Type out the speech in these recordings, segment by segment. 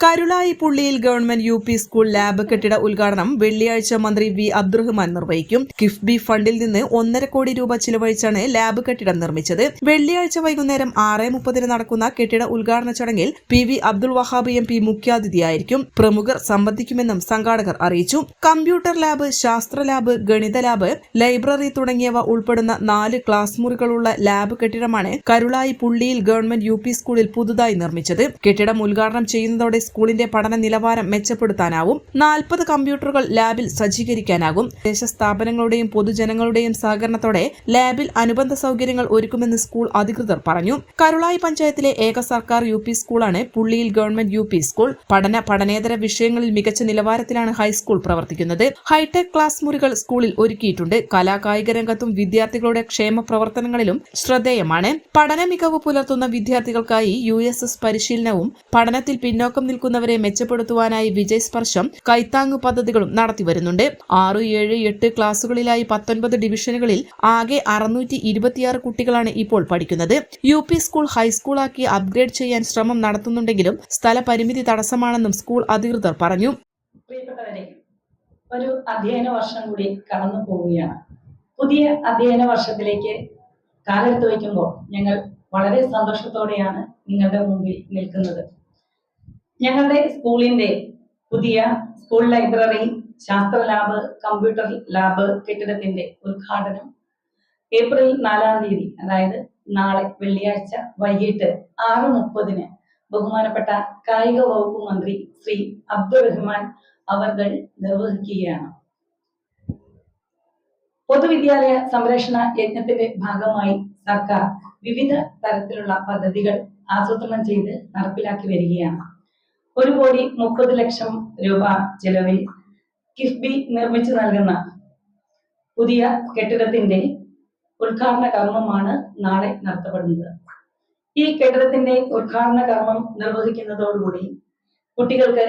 Karulai പുള്ളിയിൽ government U P school lab കെട്ടിട ഉദ്ഘാടനം വെള്ളിയാഴ്ച മന്ത്രി വി അബ്ദുറഹ്മാൻ നിർവഹിക്കും. കിഫ്ബി ഫണ്ടിൽ നിന്ന് ഒന്നര കോടി രൂപ ചിലവഴിച്ചാണ് ലാബ് കെട്ടിടം നിർമ്മിച്ചത്. വെള്ളിയാഴ്ച വൈകുന്നേരം ആറ് മുപ്പതിന് നടക്കുന്ന കെട്ടിട ഉദ്ഘാടന ചടങ്ങിൽ P V Abdul Wahab M P മുഖ്യാതിഥിയായിരിക്കും. പ്രമുഖർ സംബന്ധിക്കുമെന്നും സംഘാടകർ അറിയിച്ചു. കമ്പ്യൂട്ടർ ലാബ് ശാസ്ത്ര ലാബ് ഗണിത ലാബ് ലൈബ്രറി തുടങ്ങിയവ ഉൾപ്പെടുന്ന നാല് ക്ലാസ് മുറികളുള്ള ലാബ് കെട്ടിടമാണ് കരുളായി പുള്ളിയിൽ ഗവൺമെന്റ് യു സ്കൂളിൽ പുതുതായി നിർമ്മിച്ചത്. കെട്ടിടം ഉദ്ഘാടനം ചെയ്യുന്നതോടെ സ്കൂളിന്റെ പഠന നിലവാരം മെച്ചപ്പെടുത്താനാവും. നാൽപ്പത് കമ്പ്യൂട്ടറുകൾ ലാബിൽ സജ്ജീകരിക്കാനാകും. ദേശ സ്ഥാപനങ്ങളുടെയും പൊതുജനങ്ങളുടെയും സഹകരണത്തോടെ ലാബിൽ അനുബന്ധ സൗകര്യങ്ങൾ ഒരുക്കുമെന്ന് സ്കൂൾ അധികൃതർ പറഞ്ഞു. കരുളായി പഞ്ചായത്തിലെ ഏക സർക്കാർ യു പി സ്കൂളാണ് പുള്ളിയിൽ ഗവൺമെന്റ് യു പി സ്കൂൾ. പഠന പഠനേതര വിഷയങ്ങളിൽ മികച്ച നിലവാരത്തിലാണ് ഹൈസ്കൂൾ പ്രവർത്തിക്കുന്നത്. ഹൈടെക് ക്ലാസ് മുറികൾ സ്കൂളിൽ ഒരുക്കിയിട്ടുണ്ട്. കലാകായിക രംഗത്തും വിദ്യാർത്ഥികളുടെ ക്ഷേമ പ്രവർത്തനങ്ങളിലും ശ്രദ്ധേയമാണ്. പഠന മികവ് പുലർത്തുന്ന വിദ്യാർത്ഥികൾക്കായി യു പരിശീലനവും പഠനത്തിൽ പിന്നോക്കം നിൽക്കുന്നവരെ മെച്ചപ്പെടുത്തുവാനായി വിജയ് സ്പർശം കൈത്താങ്ങ് പദ്ധതികളും നടത്തിവരുന്നുണ്ട്. ആറ് ഏഴ് എട്ട് ക്ലാസുകളിലായി പത്തൊൻപത് ഡിവിഷനുകളിൽ ആകെ അറുന്നൂറ്റി ഇരുപത്തിയാറ് കുട്ടികളാണ് ഇപ്പോൾ പഠിക്കുന്നത്. യു പി സ്കൂൾ ഹൈസ്കൂളാക്കി അപ്ഗ്രേഡ് ചെയ്യാൻ ശ്രമം നടത്തുന്നുണ്ടെങ്കിലും സ്ഥലപരിമിതി തടസ്സമാണെന്നും സ്കൂൾ അധികൃതർ പറഞ്ഞു. പ്രിയപ്പെട്ടവരെ ഒരു അധ്യയന വർഷം കൂടി കടന്നു പോവുകയാണ്. പുതിയ അധ്യയന വർഷത്തിലേക്ക് കാലെടുത്ത് വയ്ക്കുമ്പോൾ ഞങ്ങൾ വളരെ സന്തോഷത്തോടെയാണ് നിങ്ങളുടെ മുമ്പിൽ നിൽക്കുന്നത്. ഞങ്ങളുടെ സ്കൂളിന്റെ പുതിയ സ്കൂൾ ലൈബ്രറി ശാസ്ത്ര ലാബ് കമ്പ്യൂട്ടർ ലാബ് കെട്ടിടത്തിന്റെ ഉദ്ഘാടനം ഏപ്രിൽ നാലാം തീയതി അതായത് നാളെ വെള്ളിയാഴ്ച വൈകിട്ട് ആറ് മുപ്പതിന് ബഹുമാനപ്പെട്ട കായിക വകുപ്പ് മന്ത്രി ശ്രീ അബ്ദുൾ റഹ്മാൻ അവർ നിർവഹിക്കുകയാണ്. പൊതുവിദ്യാലയ സംരക്ഷണ യജ്ഞത്തിന്റെ ഭാഗമായി സർക്കാർ വിവിധ തരത്തിലുള്ള പദ്ധതികൾ ആസൂത്രണം ചെയ്ത് നടപ്പിലാക്കി വരികയാണ്. ഒരു കോടി മുപ്പത് ലക്ഷം രൂപ ചെലവിൽ കിഫ്ബി നിർമ്മിച്ചു നൽകുന്ന പുതിയ കെട്ടിടത്തിന്റെ ഉദ്ഘാടന കർമ്മമാണ് നാളെ നടത്തപ്പെടുന്നത്. ഈ കെട്ടിടത്തിന്റെ ഉദ്ഘാടന കർമ്മം നിർവഹിക്കുന്നതോടുകൂടി കുട്ടികൾക്ക്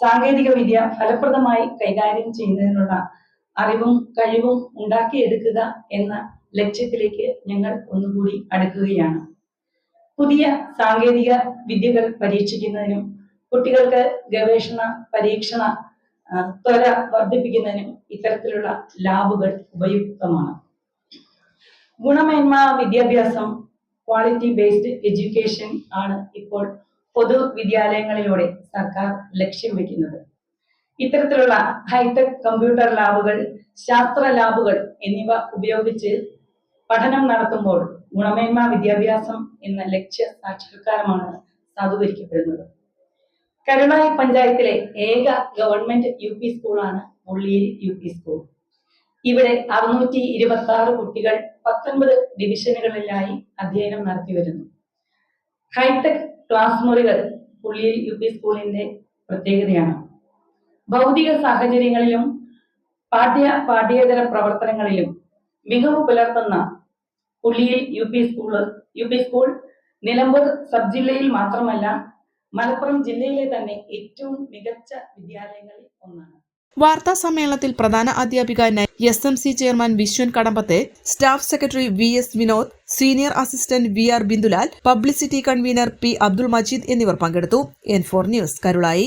സാങ്കേതിക വിദ്യ ഫലപ്രദമായി കൈകാര്യം ചെയ്യുന്നതിനുള്ള അറിവും കഴിവും ഉണ്ടാക്കിയെടുക്കുക എന്ന ലക്ഷ്യത്തിലേക്ക് ഞങ്ങൾ ഒന്നുകൂടി അടുക്കുകയാണ്. പുതിയ സാങ്കേതിക വിദ്യകൾ പരീക്ഷിക്കുന്നതിനും കുട്ടികൾക്ക് ഗവേഷണ പരീക്ഷണ ത്വര വർദ്ധിപ്പിക്കുന്നതിനും ഇത്തരത്തിലുള്ള ലാബുകൾ ഉപയുക്തമാണ്. ഗുണമേന്മ വിദ്യാഭ്യാസം ക്വാളിറ്റി ബേസ്ഡ് എഡ്യൂക്കേഷൻ ആണ് ഇപ്പോൾ പൊതുവിദ്യാലയങ്ങളിലൂടെ സർക്കാർ ലക്ഷ്യം വെക്കുന്നത്. ഇത്തരത്തിലുള്ള ഹൈടെക് കമ്പ്യൂട്ടർ ലാബുകൾ ശാസ്ത്ര ലാബുകൾ എന്നിവ ഉപയോഗിച്ച് പഠനം നടത്തുമ്പോൾ ഗുണമേന്മ വിദ്യാഭ്യാസം എന്ന ലക്ഷ്യ സാക്ഷാത്കാരമാണ് സാധൂകരിക്കപ്പെടുന്നത്. കരുണായി പഞ്ചായത്തിലെ ഏക ഗവൺമെന്റ് യു പി സ്കൂളാണ് മുള്ളിയിൽ യു പി സ്കൂൾ. ഇവിടെ അറുന്നൂറ്റി ഇരുപത്തി ആറ് കുട്ടികൾ പത്തൊൻപത് ഡിവിഷനുകളിലായി അധ്യയനം നടത്തി വരുന്നു. ഹൈടെക് ക്ലാസ് മുറികൾ പുള്ളിയിൽ യു പി സ്കൂളിന്റെ പ്രത്യേകതയാണ്. ഭൗതിക സാഹചര്യങ്ങളിലും പാഠ്യ പാഠ്യേതര പ്രവർത്തനങ്ങളിലും മികവ് പുലർത്തുന്ന പുള്ളിയിൽ U P school U P school Nilambur sub ജില്ലയിൽ മാത്രമല്ല മലപ്പുറം ജില്ലയിലെ തന്നെ ഏറ്റവും മികച്ച വിദ്യാലയങ്ങളിൽ ഒന്നാണ്. വാർത്താ സമ്മേളനത്തിൽ പ്രധാന അധ്യാപിക S M C chairman Vishwan കടമ്പത്തെ staff secretary V S Vinod senior assistant V R Bindulal publicity convener P Abdul Majeed എന്നിവർ പങ്കെടുത്തു. N four news Karulai.